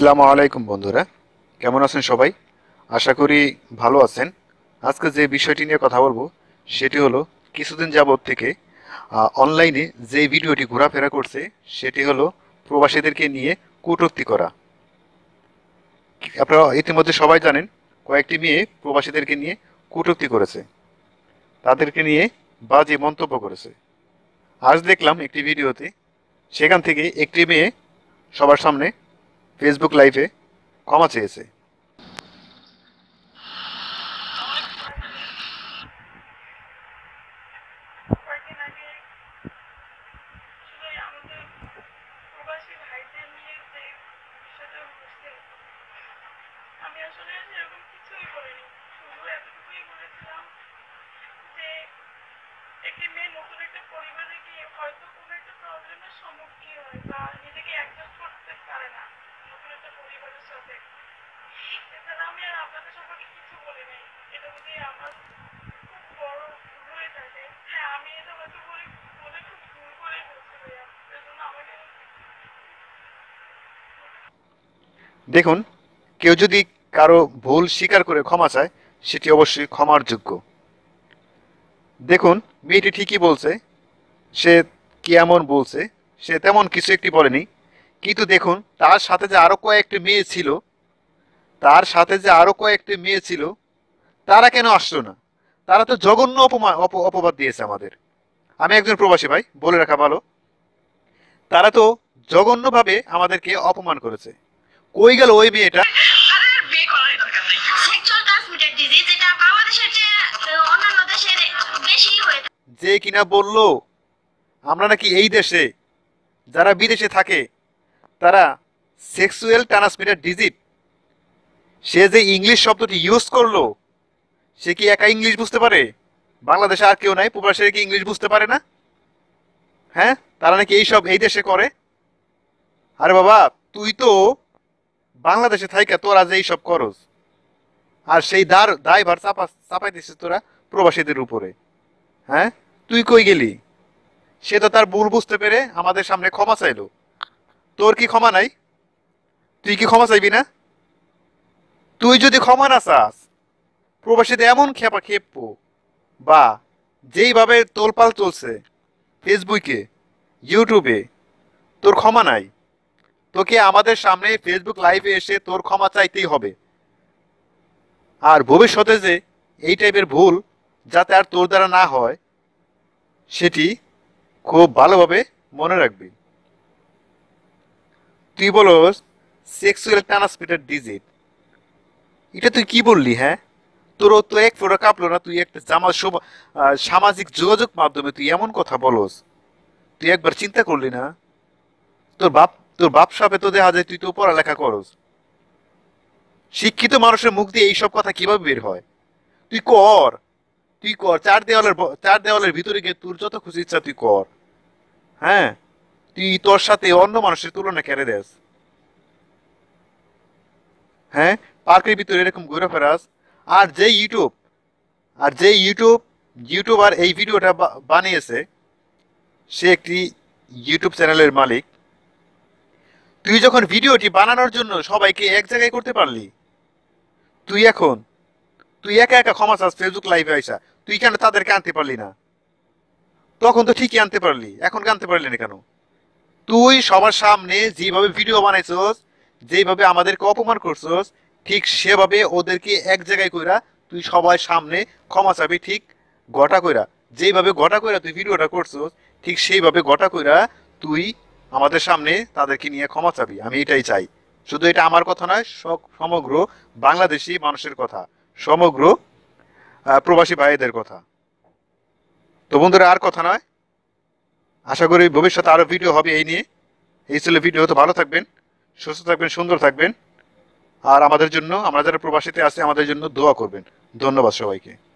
আসসালামু আলাইকুম বন্ধুরা। কেমন আছেন সবাই? আশা করি ভালো আছেন। আজকে যে বিষয়টি নিয়ে কথা বলব, সেটি হলো কিছুদিন যাবৎ থেকে অনলাইনে যে ভিডিওটি ঘোরাফেরা করছে, সেটি হলো প্রবাসীদেরকে নিয়ে কটূক্তি করা। আপনারা ইতিমধ্যে সবাই জানেন, কয়েকটি মেয়ে প্রবাসীদেরকে নিয়ে কটূক্তি করেছে। তাদেরকে নিয়ে বাজে মন্তব্য করেছে। আজ দেখলাম একটি ভিডিওতে, সেখান থেকে একটি মেয়ে সবার সামনে ফেসবুক লাইভে ক্ষমা চেয়েছে। একটি মেয়ে নতুন একটা পরিবারে গিয়ে হয়তো কোনো একটা প্রবলেমের সম্মুখীন হয় বা নিজেকে অ্যাডজাস্ট করতে পারে না নতুন একটা পরিবারের সাথে এছাড়া আমি আর আপনাদের ভুল দেখুন, কেউ যদি কারও ভুল স্বীকার করে ক্ষমা চায়, সেটি অবশ্যই ক্ষমার যোগ্য। দেখুন, মেয়েটি ঠিকই বলছে, সে কি এমন বলছে, সে তেমন কিছু একটি বলেনি, কিন্তু দেখুন, তার সাথে যে আরও কয়েকটি মেয়ে ছিল তার সাথে যে আরও কয়েকটি মেয়ে ছিল, তারা কেন আসলো না? তারা তো জঘন্য অপমান অপ- অপবাদ দিয়েছে আমাদের। আমি একজন প্রবাসী ভাই, বলে রাখা ভালো। তারা তো জঘন্যভাবে আমাদেরকে অপমান করেছে। কই গেল ওই মেয়েটা? যে কিনা বলল, আমরা নাকি এই দেশে, যারা বিদেশে থাকে, তারা সেক্সুয়াল ট্রান্সমিটার ডিজিট সে যে ইংলিশ শব্দটি ইউজ করল, সে কি একা ইংলিশ বুঝতে পারে? বাংলাদেশে আর কেউ নাই প্রবাসীরা কি ইংলিশ বুঝতে পারে না? হ্যাঁ? তারা নাকি এইসব এই দেশে করে? আরে বাবা, তুই তো বাংলাদেশে থাইকা, তোরা যে এইসব করস। আর সেই দার দায়ভার চাপা চাপাই দিছিস তোরা প্রবাসীদের উপরে। হ্যাঁ? তুই কই গেলি? সে তো তার ভুল বুঝতে পেরে আমাদের সামনে ক্ষমা চাইলো। তোর কি ক্ষমা নাই? তুই কি ক্ষমা চাইবি না? তুই যদি ক্ষমা না চাস, প্রবাসীদের এমন খেপা খেপবো বা যেইভাবে তোলপাল চলছে, ফেসবুকে, ইউটিউবে, তোর ক্ষমা নাই। তোকে আমাদের সামনে ফেসবুক লাইভে এসে তোর ক্ষমা চাইতেই হবে। আর ভবিষ্যতে যে এই টাইপের ভুল যাতে আর তোর দ্বারা না হয়, সেটি খুব ভালোভাবে মনে রাখবি। তুই বলো সেক্সুয়াল ট্রান্সমিটার ডিজিট এটা তুই কি বললি হ্যাঁ? তোর তো এক ফোটা কাঁপলো না, তুই একটা জামা সামাজিক যোগাযোগ মাধ্যমে তুই এমন কথা বলস, তুই একবার চিন্তা করলি না? তোর বাপ তোর বাপ সাপে তো দেখা যায় তুই তো পড়ালেখা করস। শিক্ষিত মানুষের মুখ দিয়ে এইসব কথা কীভাবে বের হয়? তুই কর তুই কর, চার দেওয়ালের চার দেওয়ালের ভিতরে গিয়ে তোর যত খুশি ইচ্ছা তুই কর হ্যাঁ? তুই তোর সাথে অন্য মানুষের তুলনা কেড়ে দেস হ্যাঁ? পার্কের ভিতরে এরকম ঘুরে ফেরাস আর যে ইউটিউব আর যে ইউটিউব ইউটিউবার এই ভিডিওটা বানিয়েছে, সে একটি ইউটিউব চ্যানেলের মালিক। তুই যখন ভিডিওটি বানানোর জন্য সবাইকে এক জায়গায় করতে পারলি, তুই এখন, তুই একা একা ক্ষমা চাস ফেসবুক লাইভে আইসা, তুই কেন তাদেরকে আনতে পারলি না? তখন তো ঠিকই আনতে পারলি, এখন আনতে পারলি না কেন? তুই সবার সামনে যেভাবে ভিডিও বানাইছস, যেভাবে আমাদেরকে অপমান করছস ঠিক সেভাবে ওদেরকে এক জায়গায় কইরা তুই সবার সামনে ক্ষমা চাবি, ঠিক গটা কইরা। যেভাবে গটা কইরা তুই ভিডিওটা করছস, ঠিক সেইভাবে গটা কইরা তুই আমাদের সামনে তাদেরকে নিয়ে ক্ষমা চাবি। আমি এটাই চাই। শুধু এটা আমার কথা নয় সমগ্র বাংলাদেশি মানুষের কথা, সমগ্র প্রবাসী ভাইদের কথা। তো বন্ধুরা, আর কথা নয়। আশা করি ভবিষ্যতে আরও ভিডিও হবে এই নিয়ে। এই ছিল ভিডিও, তো ভালো থাকবেন, সুস্থ থাকবেন, সুন্দর থাকবেন। আর আমাদের জন্য আমরা যারা প্রবাসীতে আছি আমাদের জন্য দোয়া করবেন। ধন্যবাদ সবাইকে।